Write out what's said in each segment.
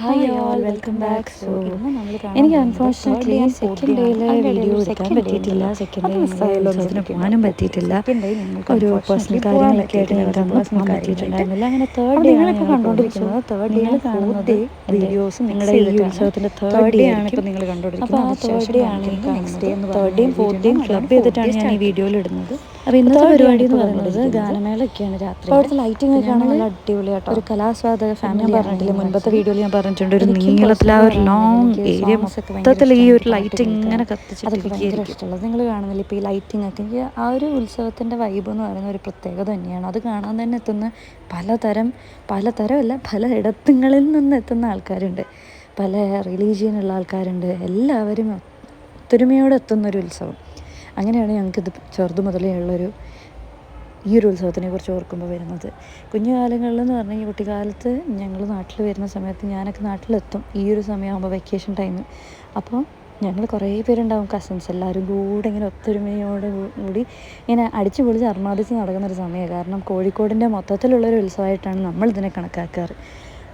Hi all welcome back so എനിക്ക് unfortunately second ഡേയിൽ video എടുക്കാൻ പറ്റിയിട്ടില്ല. സെക്കൻഡ് ഡേ ഉത്സവത്തിന് പോകാനും പറ്റിയിട്ടില്ല ഒരു പേഴ്സണൽ കാര്യങ്ങളൊക്കെ ആയിട്ട് ഞങ്ങൾക്ക് പോകാൻ പറ്റിയിട്ടുണ്ടായിരുന്നില്ല അങ്ങനെ തേർഡ് ഡേ ആണ് കണ്ടുകൊണ്ടിരിക്കുന്നത് തേർഡ് ഡേ കാണുന്നത്. വീഡിയോസ് നിങ്ങളുടെ ഈ ഉത്സവത്തിന്റെ തേർഡ് ഡേ ആണ് ഇപ്പോൾ നിങ്ങൾ കണ്ടുകൊണ്ടിരിക്കുന്നത് അപ്പോൾ ആ തേർഡ് ഡേ ആണ് നെക്സ്റ്റ് ഡേ തേർഡ് ഡേയും ഫോർത്ത് ഡേയും ക്ലബ് ചെയ്തിട്ടാണ് ഞാൻ ഈ വീഡിയോയിൽ ഇടുന്നത്. അപ്പോൾ ഇന്നത്തെ പരിപാടി എന്ന് പറയുന്നത് ഗാനമേളൊക്കെയാണ് രാത്രി. അവിടുത്തെ ലൈറ്റിംഗ് ഒക്കെ ആണ് നല്ല അടിപൊളിയാട്ടോ ഒരു കലാസ്വാദക ഫാമിലി പറഞ്ഞിട്ടില്ല മുൻപത്തെ വീഡിയോയിൽ ഞാൻ പറഞ്ഞിട്ടുണ്ട്. ഒരു നീളത്തിൽ ആ ഒരു ലോങ് ഏരിയ മൊത്തത്തിൽ ഈ ഒരു ലൈറ്റ് ഇങ്ങനെ ഇഷ്ടമുള്ളത്. നിങ്ങൾ കാണുന്നില്ല ഇപ്പോൾ ഈ ലൈറ്റിംഗ് ഒക്കെ? എനിക്ക് ആ ഒരു ഉത്സവത്തിന്റെ വൈബ് എന്ന് പറയുന്ന ഒരു പ്രത്യേകത തന്നെയാണ്. അത് കാണാൻ തന്നെ എത്തുന്ന പലതരം പലതരമല്ല പല ഇടത്തുങ്ങളിൽ നിന്ന് എത്തുന്ന ആൾക്കാരുണ്ട്. പല റിലീജിയനുള്ള ആൾക്കാരുണ്ട്. എല്ലാവരും ഒത്തൊരുമയോടെ എത്തുന്നൊരു ഉത്സവം. അങ്ങനെയാണ് ഞങ്ങൾക്കിത് ചെറുതു മുതലേ ഉള്ളൊരു ഈ ഒരു ഉത്സവത്തിനെ കുറിച്ച് ഓർക്കുമ്പോൾ വരുന്നത്. കുഞ്ഞുകാലങ്ങളിൽ എന്ന് പറഞ്ഞാൽ കുട്ടിക്കാലത്ത് ഞങ്ങൾ നാട്ടിൽ വരുന്ന സമയത്ത് ഞാനൊക്കെ നാട്ടിലെത്തും ഈ ഒരു സമയമാകുമ്പോൾ വെക്കേഷൻ ടൈം അപ്പോൾ ഞങ്ങൾ കുറേ പേരുണ്ടാവും കസിൻസ് എല്ലാവരും കൂടെ ഇങ്ങനെ ഒത്തൊരുമയോട് കൂടി ഇങ്ങനെ അടിച്ചു പൊളിച്ച് അർമാദിച്ച് നടക്കുന്നൊരു സമയമാണ്. കാരണം കോഴിക്കോടിന്റെ മൊത്തത്തിലുള്ളൊരു ഉത്സവമായിട്ടാണ് നമ്മൾ ഇതിനെ കണക്കാക്കാറ്.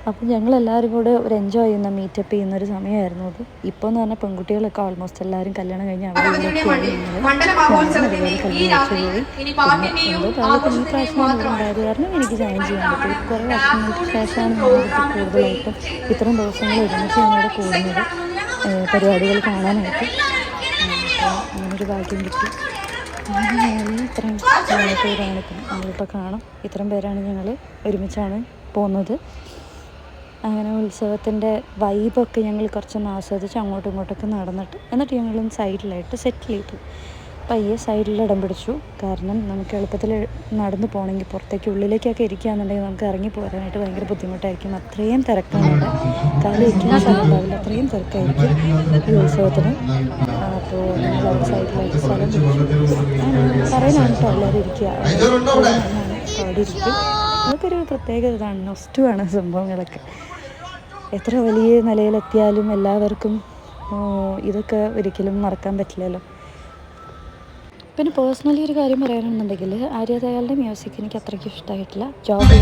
അപ്പോൾ ഞങ്ങളെല്ലാവരും കൂടെ ഒരു എൻജോയ് ചെയ്യുന്ന മീറ്റപ്പ് ചെയ്യുന്ന ഒരു സമയമായിരുന്നു അത്. ഇപ്പോൾ എന്ന് പറഞ്ഞാൽ പെൺകുട്ടികളൊക്കെ ഓൾമോസ്റ്റ് എല്ലാവരും കല്യാണം കഴിഞ്ഞ് അവിടെ ഉണ്ടായത് കാരണം എനിക്ക് ജോയിൻ ചെയ്യാൻ പറ്റും കുറേ വർഷങ്ങൾക്ക് ശേഷമാണ് ഞാനിപ്പോൾ കൂടുതലായിട്ടും ഇത്രയും ദിവസങ്ങൾ ഒരുമിച്ച് ഞങ്ങളുടെ കൂടുന്നത്. പരിപാടികൾ കാണാനായിട്ട്. അപ്പോൾ അങ്ങനൊരു ഭാഗ്യം കിട്ടി. അങ്ങനെ ഇത്രയും പേരാണ് ഇപ്പം നമ്മളിപ്പോൾ കാണും. ഇത്രയും പേരാണ് ഞങ്ങൾ ഒരുമിച്ചാണ് പോകുന്നത്. അങ്ങനെ ഉത്സവത്തിന്റെ വൈബൊക്കെ ഞങ്ങൾ കുറച്ചൊന്ന് ആസ്വദിച്ച് അങ്ങോട്ടും ഇങ്ങോട്ടൊക്കെ നടന്നിട്ട് എന്നിട്ട് ഞങ്ങളൊന്ന് സൈഡിലായിട്ട് സെറ്റിൽ ചെയ്തു പയ്യെ സൈഡിൽ ഇടം പിടിച്ചു. കാരണം നമുക്ക് എളുപ്പത്തിൽ നടന്നു പോകണമെങ്കിൽ പുറത്തേക്ക് ഉള്ളിലേക്കൊക്കെ ഇരിക്കുകയാണെന്നുണ്ടെങ്കിൽ നമുക്ക് ഇറങ്ങി പോരാനായിട്ട് ഭയങ്കര ബുദ്ധിമുട്ടായിരിക്കും. അത്രയും തിരക്കാണ് ഇവിടെ കാൽ വയ്ക്കുന്ന സ്ഥലം ഉണ്ടാവില്ല അത്രയും തിരക്കായിരിക്കും ഈ ഉത്സവത്തിന്. അപ്പോൾ സൈഡിലായിട്ട് സ്ഥലം പറയാനാണ് കേട്ടോ എല്ലാവരും ഇരിക്കുക. അവിടെ ഇരിക്കും. അതൊക്കെ ഒരു പ്രത്യേക ഇതാണ്. നൊസ്റ്റുമാണ് സംഭവങ്ങളൊക്കെ. എത്ര വലിയ നിലയിലെത്തിയാലും എല്ലാവർക്കും ഇതൊക്കെ ഒരിക്കലും മറക്കാൻ പറ്റില്ലല്ലോ പിന്നെ പേഴ്സണലി ഒരു കാര്യം പറയാനെന്നുണ്ടെങ്കിൽ ആര്യതയാളുടെ മ്യൂസിക് എനിക്ക് അത്രയ്ക്ക് ഇഷ്ടമായിട്ടില്ല ജോബ്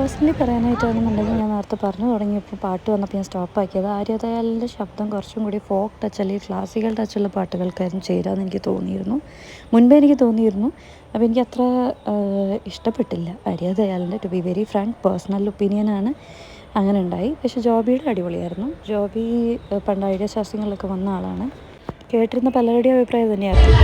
പേഴ്സണലി പറയാനായിട്ടാണെന്നുണ്ടെങ്കിൽ ഞാൻ നേരത്തെ പറഞ്ഞു തുടങ്ങിയപ്പോൾ പാട്ട് വന്നപ്പോൾ ഞാൻ സ്റ്റോപ്പാക്കിയത് ആര്യതയാലിന്റെ ശബ്ദം കുറച്ചും കൂടി ഫോക്ക് ടച്ച് അല്ലെങ്കിൽ ക്ലാസിക്കൽ ടച്ചുള്ള പാട്ടുകൾക്കായിരുന്നു ചേരാമെന്ന് എനിക്ക് തോന്നിയിരുന്നു. മുൻപേ എനിക്ക് തോന്നിയിരുന്നു. അപ്പോൾ എനിക്ക് അത്ര ഇഷ്ടപ്പെട്ടില്ല. ആര്യതയാലിന്റെ to be very frank personal ഒപ്പീനിയനാണ് അങ്ങനെ ഉണ്ടായി. പക്ഷേ ജോബിയുടെ അടിപൊളിയായിരുന്നു. ജോബി പണ്ട് ഐഡിയ ശാസ്ത്രങ്ങളിലൊക്കെ വന്ന ആളാണ്. കേട്ടിരുന്ന പലരുടെയും അഭിപ്രായം തന്നെയായിരുന്നു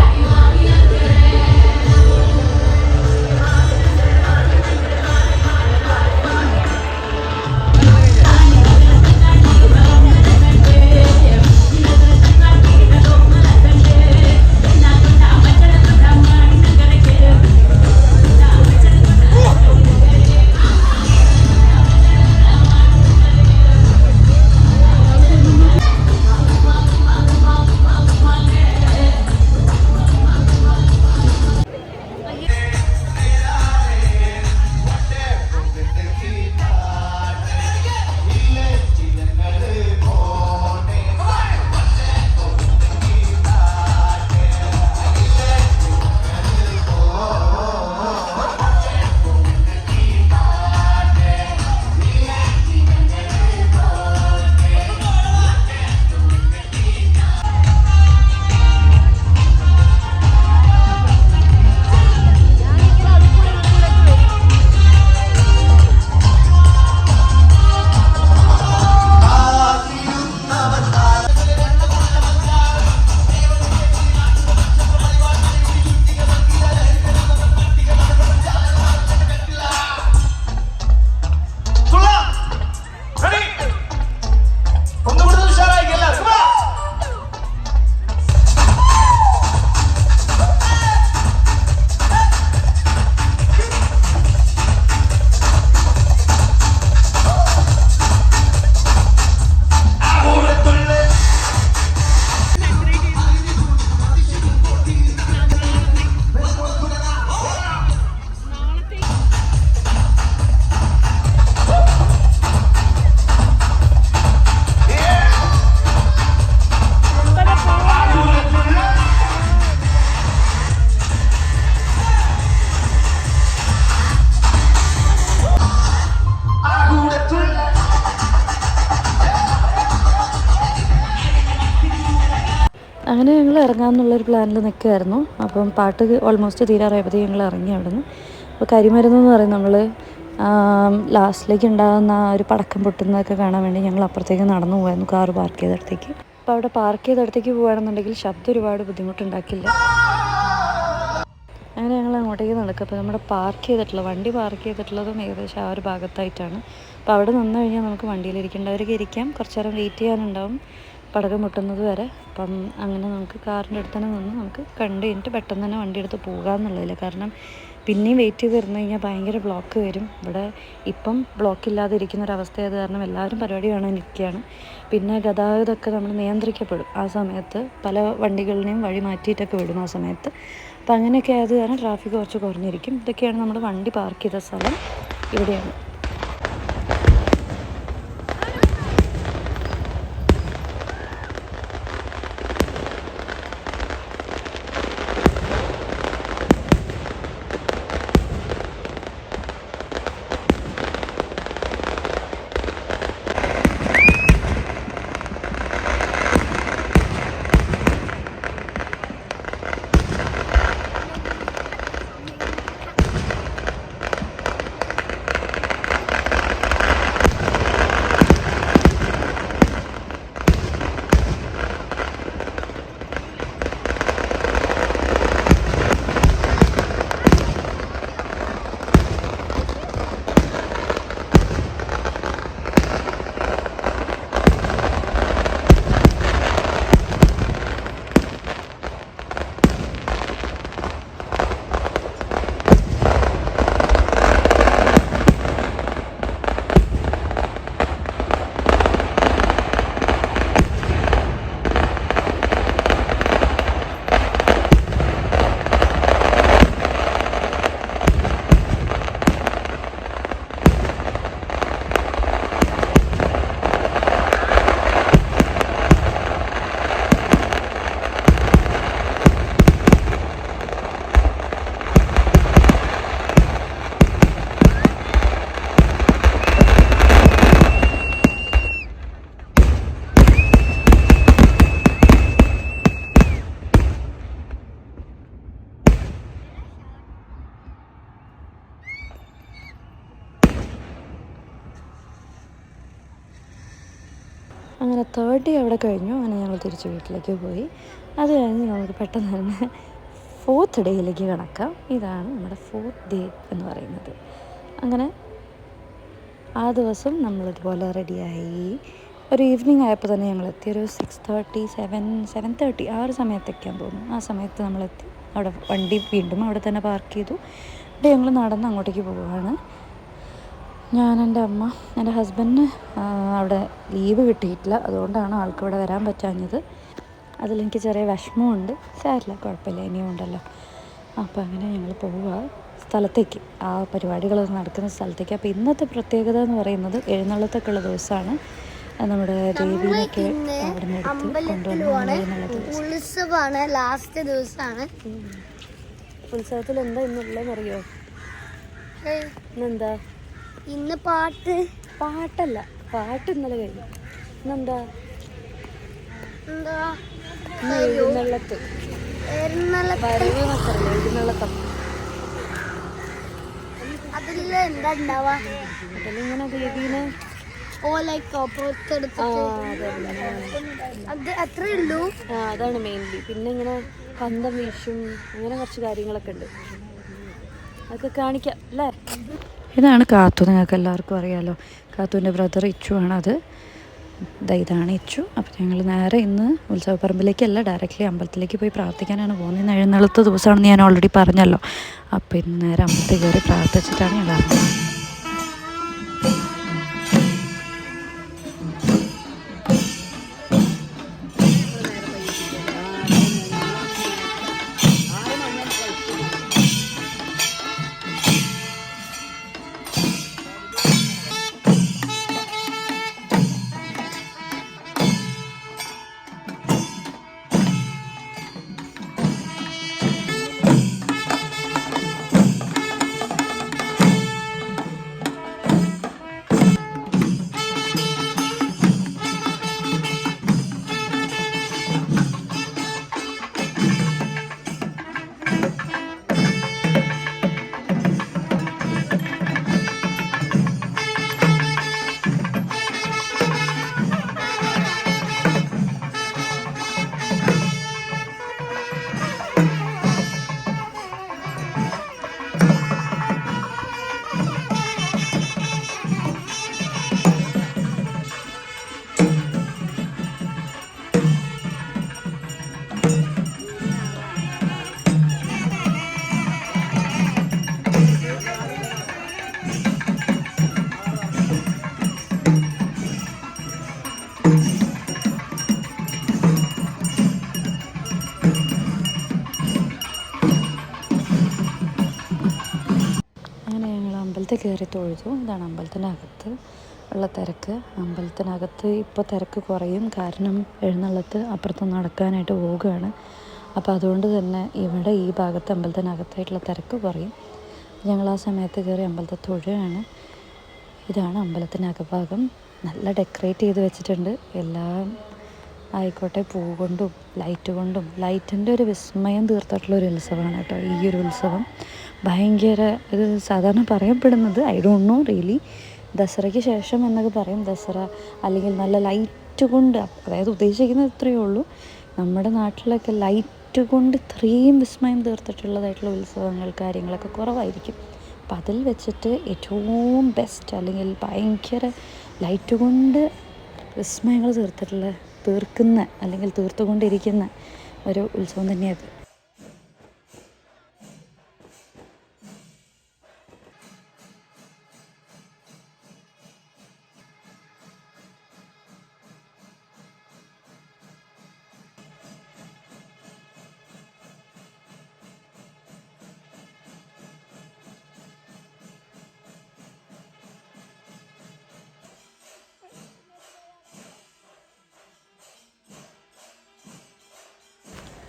ഇറങ്ങാമെന്നുള്ളൊരു പ്ലാനിൽ നിൽക്കുമായിരുന്നു അപ്പം പാട്ട് ഓൾമോസ്റ്റ് തീരാറായപ്പോൾ ഞങ്ങൾ ഇറങ്ങി അവിടെ നിന്ന് അപ്പോൾ കരിമരുന്ന് എന്ന് പറയും നമ്മൾ ലാസ്റ്റിലേക്ക് ഉണ്ടാകുന്ന ആ ഒരു പടക്കം പൊട്ടുന്നതൊക്കെ കാണാൻ വേണ്ടി ഞങ്ങൾ അപ്പുറത്തേക്ക് നടന്നു പോയായിരുന്നു കാറ് പാർക്ക് ചെയ്തിടത്തേക്ക് അപ്പോൾ അവിടെ പാർക്ക് ചെയ്തിടത്തേക്ക് പോകുകയാണെന്നുണ്ടെങ്കിൽ ശബ്ദം ഒരുപാട് ബുദ്ധിമുട്ടുണ്ടാക്കില്ല. അങ്ങനെ ഞങ്ങൾ അങ്ങോട്ടേക്ക് നടക്കുക. അപ്പോൾ നമ്മുടെ പാർക്ക് ചെയ്തിട്ടുള്ള വണ്ടി പാർക്ക് ചെയ്തിട്ടുള്ളതും ഏകദേശം ആ ഒരു ഭാഗത്തായിട്ടാണ്. അപ്പോൾ അവിടെ നിന്ന് കഴിഞ്ഞാൽ നമുക്ക് വണ്ടിയിലിരിക്കേണ്ടവർക്ക് ഇരിക്കാം. കുറച്ച് നേരം വെയിറ്റ് ചെയ്യാനുണ്ടാവും. പടക്കം മുട്ടുന്നത് വരെ. അപ്പം അങ്ങനെ നമുക്ക് കാറിന്റെ അടുത്ത് തന്നെ നിന്ന് നമുക്ക് കണ്ടു കഴിഞ്ഞിട്ട് പെട്ടെന്ന് തന്നെ വണ്ടി എടുത്ത് പോകാമെന്നുള്ളതില്ല കാരണം പിന്നെയും വെയിറ്റ് ചെയ്ത് ഇരുന്ന് കഴിഞ്ഞാൽ ഭയങ്കര ബ്ലോക്ക് വരും. ഇവിടെ ഇപ്പം ബ്ലോക്ക് ഇല്ലാതെ ഇരിക്കുന്ന ഒരു അവസ്ഥയായത് കാരണം എല്ലാവരും പരിപാടി കാണാൻ നിൽക്കുകയാണ് പിന്നെ ഗതാഗതമൊക്കെ നമ്മൾ നിയന്ത്രിക്കപ്പെടും ആ സമയത്ത്. പല വണ്ടികളിനെയും വഴി മാറ്റിയിട്ടൊക്കെ വിടും ആ സമയത്ത്. അപ്പം അങ്ങനെയൊക്കെ ആയത് കാരണം ട്രാഫിക് കുറച്ച് കുറഞ്ഞിരിക്കും. ഇതൊക്കെയാണ് നമ്മൾ വണ്ടി പാർക്ക് ചെയ്ത സ്ഥലം. ഇവിടെയാണ്. തേർഡ് ഡേ അവിടെ കഴിഞ്ഞു. അങ്ങനെ ഞങ്ങൾ തിരിച്ച് വീട്ടിലേക്ക് പോയി. അത് കഴിഞ്ഞ് നമുക്ക് പെട്ടെന്ന് തന്നെ ഫോർത്ത് ഡേയിലേക്ക് കിടക്കാം. ഇതാണ് നമ്മുടെ ഫോർത്ത് ഡേ എന്ന് പറയുന്നത്. അങ്ങനെ ആ ദിവസം നമ്മളിതുപോലെ റെഡിയായി ഒരു ഈവനിങ് ആയപ്പോൾ തന്നെ ഞങ്ങൾ എത്തി. ഒരു six thirty seven seven thirty ആ ഒരു സമയത്തൊക്കെയാന്ന് തോന്നുന്നു. ആ സമയത്ത് നമ്മളെത്തി അവിടെ വണ്ടി വീണ്ടും അവിടെ തന്നെ പാർക്ക് ചെയ്തു. അവിടെ ഞങ്ങൾ നടന്ന് അങ്ങോട്ടേക്ക് പോവുകയാണ്. ഞാൻ എന്റെ അമ്മ എന്റെ ഹസ്ബൻഡിന് അവിടെ ലീവ് കിട്ടിയിട്ടില്ല. അതുകൊണ്ടാണ് ആൾക്ക് ഇവിടെ വരാൻ പറ്റാഞ്ഞത്. അതിലെനിക്ക് ചെറിയ വിഷമമുണ്ട്. സാരില്ല കുഴപ്പമില്ല ഇനിയും ഉണ്ടല്ലോ. അപ്പോൾ അങ്ങനെ ഞങ്ങൾ പോവുക സ്ഥലത്തേക്ക്. ആ പരിപാടികൾ നടക്കുന്ന സ്ഥലത്തേക്ക്. അപ്പോൾ ഇന്നത്തെ പ്രത്യേകത എന്ന് പറയുന്നത് എഴുന്നള്ളത്തൊക്കെ ഉള്ള ദിവസമാണ്. നമ്മുടെ ദേവീനൊക്കെ അവിടെ നിന്ന് എടുത്ത് കൊണ്ടുവന്നു ഉത്സവമാണ് ലാസ്റ്റ് ദിവസമാണ്. ഉത്സവത്തിൽ എന്താ ഇന്നുള്ളതെന്ന് അറിയോ ഇന്നെന്താ? ഇന്ന് പാട്ട്. പാട്ടല്ല പാട്ട് ഇന്നലെ കഴിഞ്ഞു. ഇന്നെന്താ? എന്താ? എഴുന്നള്ളത്ത് വരവ് എഴുന്നള്ളത്തം അതിൽ ഉണ്ടാവാ അതിലിങ്ങനെ ആ അതെ അതെ. അത്രേ ഉള്ളൂ? ആ അതാണ് മെയിൻലി പിന്നെ ഇങ്ങനെ പന്തം വീശും അങ്ങനെ കുറച്ച് കാര്യങ്ങളൊക്കെ ഉണ്ട്. അതൊക്കെ കാണിക്കാം അല്ലേ? ഇതാണ് കാത്തു. നിങ്ങൾക്ക് എല്ലാവർക്കും അറിയാമല്ലോ കാത്തുവിന്റെ ബ്രദർ ഇച്ചു ആണത്. ഇതാ ഇതാണ് ഇച്ചു. അപ്പോൾ ഞങ്ങൾ നേരെ ഇന്ന് ഉത്സവപ്പറമ്പിലേക്കല്ല ഡയറക്റ്റ്ലി അമ്പലത്തിലേക്ക് പോയി പ്രാർത്ഥിക്കാനാണ് പോകുന്നത്. ഇന്ന് എഴുന്നള്ളത്ത ദിവസമാണെന്ന് ഞാൻ ഓൾറെഡി പറഞ്ഞല്ലോ. അപ്പോൾ ഇന്ന് നേരെ അമ്പലത്തിൽ കയറി പ്രാർത്ഥിച്ചിട്ടാണ് ഇറങ്ങുന്നത്. അകത്ത് കയറി തൊഴുതു ഇതാണ് അമ്പലത്തിനകത്ത് ഉള്ള തിരക്ക്. അമ്പലത്തിനകത്ത് ഇപ്പോൾ തിരക്ക് കുറയും. കാരണം എഴുന്നള്ളത്ത് അപ്പുറത്ത് നടക്കാനായിട്ട് പോവുകയാണ്. അപ്പോൾ അതുകൊണ്ട് തന്നെ ഇവിടെ ഈ ഭാഗത്ത് അമ്പലത്തിനകത്തായിട്ടുള്ള തിരക്ക് കുറയും. ഞങ്ങൾ ആ സമയത്ത് കയറി അമ്പലത്തെ തൊഴുകയാണ് ഇതാണ് അമ്പലത്തിനകഭാഗം നല്ല ഡെക്കറേറ്റ് ചെയ്ത് വെച്ചിട്ടുണ്ട്. എല്ലാം ആയിക്കോട്ടെ പൂ കൊണ്ടും ലൈറ്റ് കൊണ്ടും. ലൈറ്റിന്റെ ഒരു വിസ്മയം തീർത്തിട്ടുള്ള ഒരു ഉത്സവമാണ് കേട്ടോ ഈ ഒരു ഉത്സവം. ഭയങ്കര ഇത് സാധാരണ പറയപ്പെടുന്നത് ഐ ഡോണ്ട് നോ റിയലി ദസറയ്ക്ക് ശേഷം എന്നൊക്കെ പറയും. ദസറ അല്ലെങ്കിൽ നല്ല ലൈറ്റ് കൊണ്ട് അതായത് ഉദ്ദേശിക്കുന്നത് ഇത്രയേ ഉള്ളൂ. നമ്മുടെ നാട്ടിലൊക്കെ ലൈറ്റ് കൊണ്ട് ഇത്രയും വിസ്മയം തീർത്തിട്ടുള്ളതായിട്ടുള്ള ഉത്സവങ്ങൾ കാര്യങ്ങളൊക്കെ കുറവായിരിക്കും. അപ്പം അതിൽ വെച്ചിട്ട് ഏറ്റവും ബെസ്റ്റ് അല്ലെങ്കിൽ ഭയങ്കര ലൈറ്റ് കൊണ്ട് വിസ്മയങ്ങൾ തീർത്തിട്ടുള്ള തീർക്കുന്ന അല്ലെങ്കിൽ തീർത്തുകൊണ്ടിരിക്കുന്ന ഒരു ഉത്സവം തന്നെയത്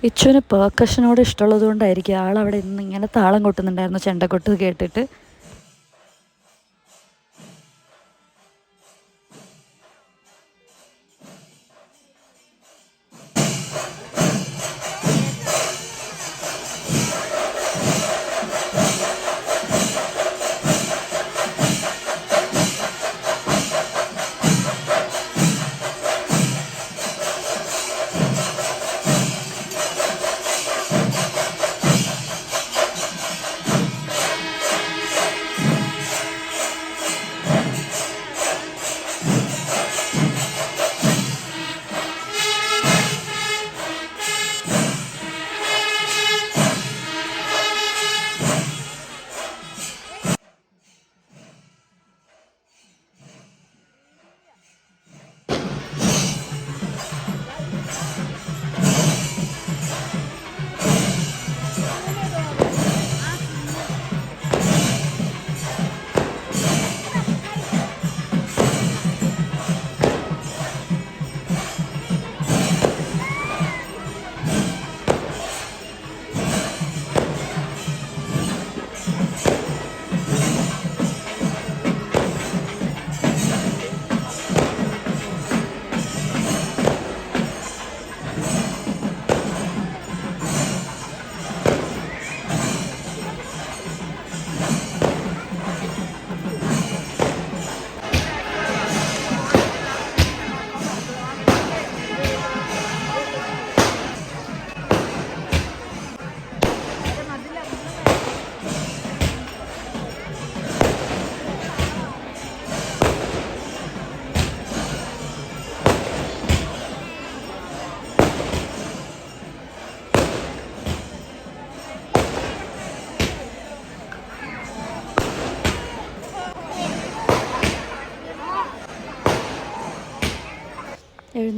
ഇച്ചുവിന് പേർക്കഷനോട് ഇഷ്ടമുള്ളത് കൊണ്ടായിരിക്കും ആൾ അവിടെ നിന്ന് ഇങ്ങനെ താളം കൊട്ടുന്നുണ്ടായിരുന്നു ചെണ്ടക്കൊട്ട് കേട്ടിട്ട്.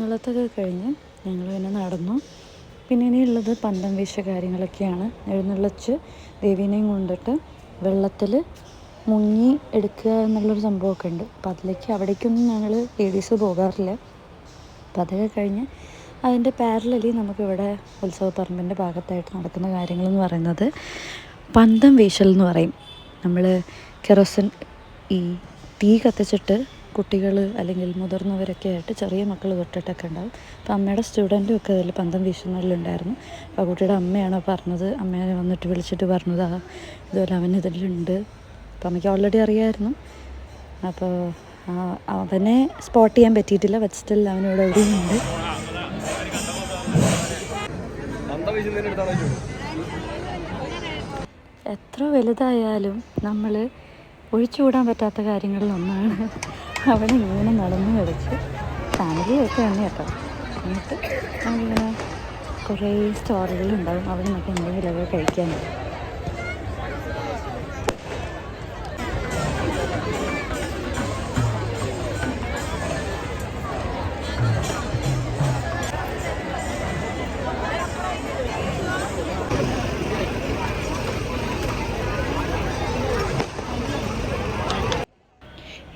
എഴുന്നള്ളത്തൊക്കെ കഴിഞ്ഞ് ഞങ്ങൾ പിന്നെ നടന്നു. പിന്നെ ഇനിയുള്ളത് പന്തം വീശ കാര്യങ്ങളൊക്കെയാണ്. എഴുന്നള്ളിച്ച് ദേവീനെയും കൊണ്ടിട്ട് വെള്ളത്തിൽ മുങ്ങി എടുക്കുക എന്നുള്ളൊരു സംഭവമൊക്കെ ഉണ്ട്. അപ്പോൾ അതിലേക്ക് അവിടേക്കൊന്നും ഞങ്ങൾ ലേഡീസ് പോകാറില്ല. അപ്പോൾ അതൊക്കെ കഴിഞ്ഞ് അതിന്റെ പാരലലി നമുക്കിവിടെ ഉത്സവപ്പറമ്പിന്റെ ഭാഗത്തായിട്ട് നടക്കുന്ന കാര്യങ്ങളെന്ന് പറയുന്നത് പന്തം വീശൽ എന്ന് പറയും. നമ്മൾ കെറോസിൻ ഈ തീ കത്തിച്ചിട്ട് കുട്ടികൾ അല്ലെങ്കിൽ മുതിർന്നവരൊക്കെ ആയിട്ട് ചെറിയ മക്കൾ തൊട്ടിട്ടൊക്കെ ഉണ്ടാവും. അപ്പോൾ അമ്മയുടെ സ്റ്റുഡന്റും ഒക്കെ അതിൽ പന്തം വീശുന്നതിലുണ്ടായിരുന്നു അപ്പോൾ കുട്ടിയുടെ അമ്മയാണ് പറഞ്ഞത് അമ്മയെ വന്നിട്ട് വിളിച്ചിട്ട് പറഞ്ഞത്. ഇതുപോലെ അവൻ ഇതിലുണ്ട്. അപ്പോൾ അമ്മയ്ക്ക് ഓൾറെഡി അറിയായിരുന്നു. അപ്പോൾ അവനെ സ്പോട്ട് ചെയ്യാൻ പറ്റിയിട്ടില്ല. ബട്ട് സ്റ്റിൽ അവനിവിടെ എവിടെയുണ്ട് എത്ര വലുതായാലും നമ്മൾ ഒഴിച്ചുകൂടാൻ പറ്റാത്ത കാര്യങ്ങളിൽ ഒന്നാണ്. അവിടെ ഇങ്ങനെ നടന്നു കളിച്ച് ഫാമിലിയൊക്കെ തന്നെ കേട്ടോ. എന്നിട്ട് നമ്മളിങ്ങനെ കുറേ സ്റ്റോറുകളുണ്ടാവും അവിടെ നിന്നൊക്കെ എന്തെങ്കിലുമൊക്കെ കഴിക്കാൻ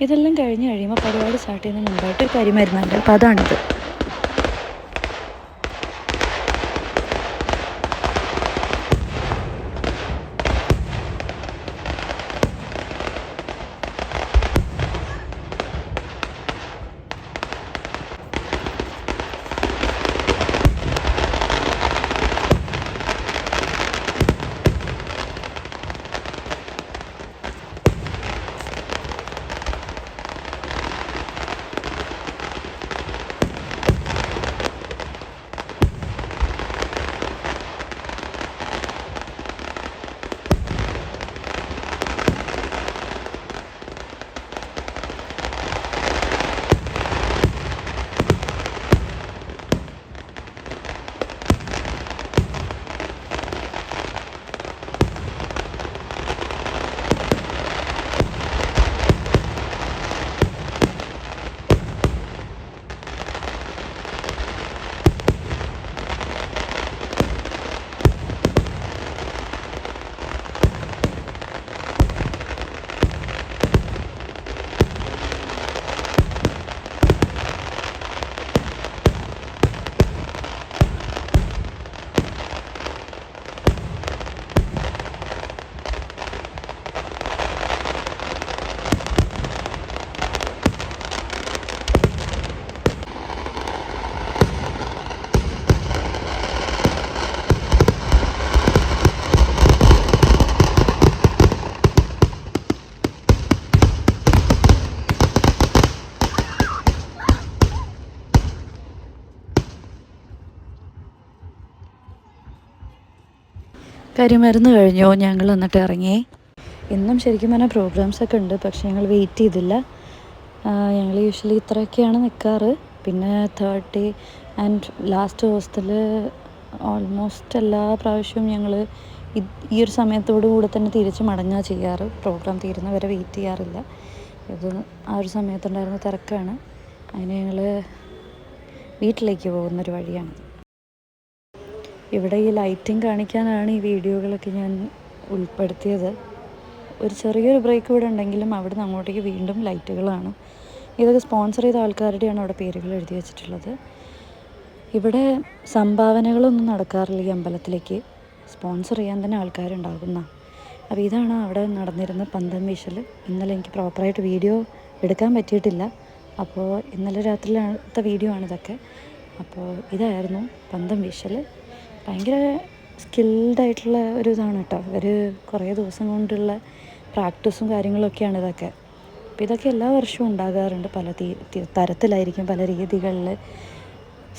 ഇതെല്ലാം കഴിഞ്ഞ് കഴിയുമ്പോൾ പരിപാടി സ്റ്റാർട്ട് ചെയ്യുന്നതിന് മുമ്പായിട്ട് ഒരു കരിമരുന്നുണ്ട് അപ്പോൾ അതാണിത്. കരിമരുന്ന് കഴിഞ്ഞോ? ഞങ്ങൾ എന്നിട്ട് ഇറങ്ങി. ഇന്നും ശരിക്കും പറഞ്ഞാൽ പ്രോഗ്രാംസ് ഒക്കെ ഉണ്ട്. പക്ഷേ ഞങ്ങൾ വെയിറ്റ് ചെയ്തില്ല. ഞങ്ങൾ യൂഷ്വലി ഇത്രയൊക്കെയാണ് നിൽക്കാറ് പിന്നെ third day and last hostel almost എല്ലാ പ്രാവശ്യവും ഞങ്ങൾ ഈ ഒരു സമയത്തോടു കൂടെ തന്നെ തിരിച്ച് മടങ്ങുക ചെയ്യാറ്. പ്രോഗ്രാം തീരുന്ന വരെ വെയിറ്റ് ചെയ്യാറില്ല. ഇത് ആ ഒരു സമയത്തുണ്ടായിരുന്ന തിരക്കാണ്. അതിന് ഞങ്ങൾ വീട്ടിലേക്ക് പോകുന്നൊരു വഴിയാണ്. ഇവിടെ ഈ ലൈറ്റിംഗ് കാണിക്കാനാണ് ഈ വീഡിയോകളൊക്കെ ഞാൻ ഉൾപ്പെടുത്തിയത്. ഒരു ചെറിയൊരു ബ്രേക്ക് ഇവിടെ ഉണ്ടെങ്കിലും അവിടെ നിന്ന് അങ്ങോട്ടേക്ക് വീണ്ടും ലൈറ്റുകളാണ് ഇതൊക്കെ സ്പോൺസർ ചെയ്ത ആൾക്കാരുടെയാണ് അവിടെ പേരുകൾ എഴുതി വെച്ചിട്ടുള്ളത്. ഇവിടെ സംഭാവനകളൊന്നും നടക്കാറില്ല ഈ അമ്പലത്തിലേക്ക്. സ്പോൺസർ ചെയ്യാൻ തന്നെ ആൾക്കാരുണ്ടാകുന്ന. അപ്പോൾ ഇതാണ് അവിടെ നടന്നിരുന്ന പന്തം വീശൽ ഇന്നലെ എനിക്ക് പ്രോപ്പറായിട്ട് വീഡിയോ എടുക്കാൻ പറ്റിയിട്ടില്ല. അപ്പോൾ ഇന്നലെ രാത്രിയിലത്തെ വീഡിയോ ആണ് ഇതൊക്കെ അപ്പോൾ ഇതായിരുന്നു പന്തം വീശൽ ഭയങ്കര സ്കിൽഡായിട്ടുള്ള ഒരു ഇതാണ് കേട്ടോ. ഇവർ കുറേ ദിവസം കൊണ്ടുള്ള പ്രാക്ടീസും കാര്യങ്ങളൊക്കെയാണ് ഇതൊക്കെ. അപ്പോൾ ഇതൊക്കെ എല്ലാ വർഷവും ഉണ്ടാകാറുണ്ട്. പല തരത്തിലായിരിക്കും പല രീതികളിൽ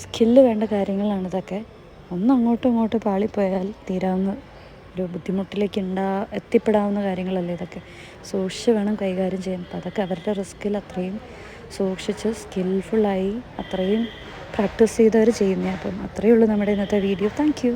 സ്കില്ല് വേണ്ട കാര്യങ്ങളാണ് ഇതൊക്കെ. ഒന്ന് അങ്ങോട്ടും ഇങ്ങോട്ടും പാളിപ്പോയാൽ തീരാവുന്ന ഒരു ബുദ്ധിമുട്ടിലേക്ക് ഉണ്ടാ എത്തിപ്പെടാവുന്ന കാര്യങ്ങളല്ലേ ഇതൊക്കെ. സൂക്ഷിച്ച് വേണം കൈകാര്യം ചെയ്യാൻ. അപ്പോൾ അതൊക്കെ അവരുടെ റിസ്കിൽ അത്രയും സൂക്ഷിച്ച് സ്കിൽഫുള്ളായി അത്രയും പ്രാക്ടീസ് ചെയ്തവർ ചെയ്യുന്നതാണ് അപ്പം അത്രയേ ഉള്ളൂ നമ്മുടെ ഇന്നത്തെ വീഡിയോ താങ്ക് യു